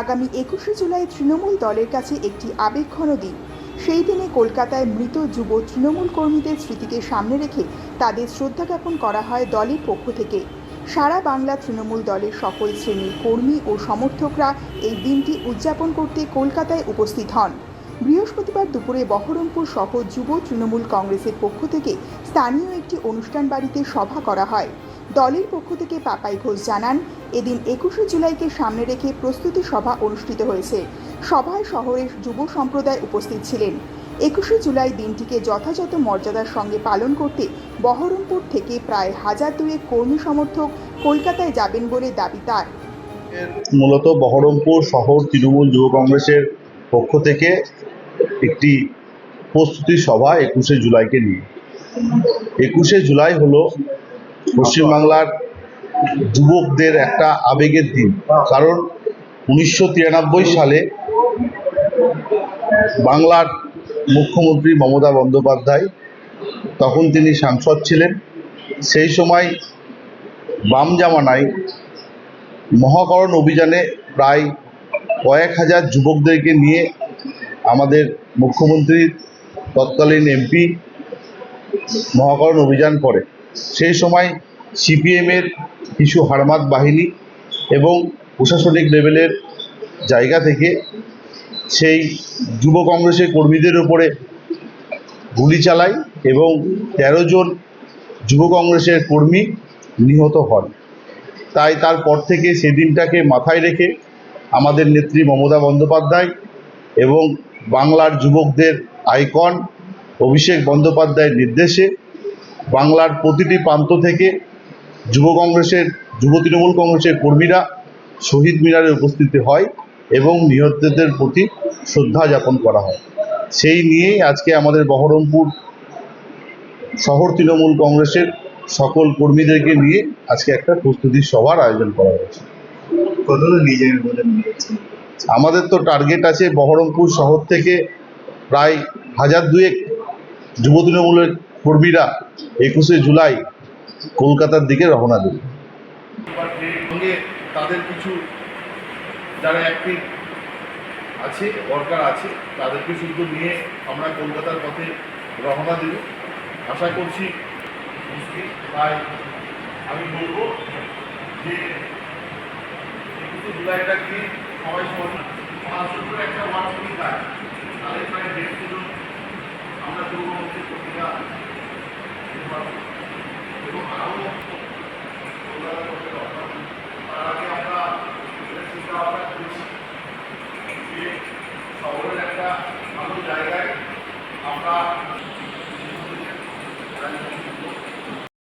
আগামী একুশে জুলাই তৃণমূল দলের কাছে একটি আবেগঘন দিন। সেই দিনে কলকাতায় মৃত যুব তৃণমূল কর্মীদের স্মৃতিকে সামনে রেখে তাদের শ্রদ্ধা জ্ঞাপন করা হয় দলের পক্ষ থেকে। সারা বাংলা তৃণমূল দলের সকল শ্রেণির কর্মী ও সমর্থকরা এই দিনটি উদযাপন করতে কলকাতায় উপস্থিত হন। বৃহস্পতিবার দুপুরে বহরমপুর সহ যুব তৃণমূল কংগ্রেসের পক্ষ থেকে স্থানীয় একটি অনুষ্ঠান বাড়িতে সভা করা হয়। দলের পক্ষ থেকে পাপাই ঘোষ জানান, এদিন একুশে জুলাইকে সামনে রেখে প্রস্তুতি সভা অনুষ্ঠিত হয়েছে। সভায় শহরের যুব সম্প্রদায় উপস্থিত ছিলেন। একুশে জুলাই দিনটিকে যথাযথ মর্যাদার সঙ্গে পালন করতে বহরমপুর থেকে প্রায় হাজার দুয়েক কর্মী সমর্থক কলকাতায় যাবেন বলে দাবি তার। মূলত বহরমপুর শহর তৃণমূল যুব কংগ্রেসের পক্ষ থেকে একটি প্রস্তুতি সভা একুশে জুলাইকে নিয়ে। একুশে জুলাই হলো পশ্চিমবাংলার যুবকদের একটা আবেগের দিন। কারণ উনিশশো তিরানব্বই সালে বাংলার মুখ্যমন্ত্রী মমতা বন্দ্যোপাধ্যায় তখন তিনি সাংসদ ছিলেন। সেই সময় বাম জামানায় মহাকরণ অভিযানে প্রায় কয়েক হাজার যুবকদেরকে নিয়ে আমাদের মুখ্যমন্ত্রীর তৎকালীন এমপি মহাকরণ অভিযান করে। সেই সময় সিপিএমের কিছু হারমাত বাহিনী এবং প্রশাসনিক লেভেলের জায়গা থেকে সেই যুব কংগ্রেসের কর্মীদের উপরে গুলি চালায় এবং তেরো জন যুব কংগ্রেসের কর্মী নিহত হন। তাই তারপর থেকে সেদিনটাকে মাথায় রেখে আমাদের নেত্রী মমতা বন্দ্যোপাধ্যায় এবং বাংলার যুবকদের আইকন অভিষেক বন্দ্যোপাধ্যায়ের নির্দেশে বাংলার প্রতিটি প্রান্ত থেকে যুব কংগ্রেসের যুব তৃণমূল কংগ্রেসের কর্মীরা শহীদ মিনারে উপস্থিত হয় এবং নিহতদের প্রতি শ্রদ্ধা যাপন করা হয়। সেই নিয়েই আজকে আমাদের বহরমপুর শহর তৃণমূল কংগ্রেসের সকল কর্মীদেরকে নিয়ে আজকে একটা প্রস্তুতি সভার আয়োজন করা হয়েছে। আমাদের তো টার্গেট আছে বহরমপুর শহর থেকে প্রায় হাজার দুয়েক যুব তৃণমূলের কর্মীরা একুশে জুলাই কলকাতার দিকে রওনা দেবে তাদের কিছু যারা অ্যাক্টিভ আছে ওয়ার্কার আছে, তাদেরকে শুধু নিয়ে আমরা কলকাতার পথে রওনা দেব আশা করছি তাই আমি বলব যে একুশে জুলাইটাকে সবাই পাঁচশো একটা ওয়ার্ড যদি খায় প্রায় আমরা পূর্ববর্তী পত্রিকা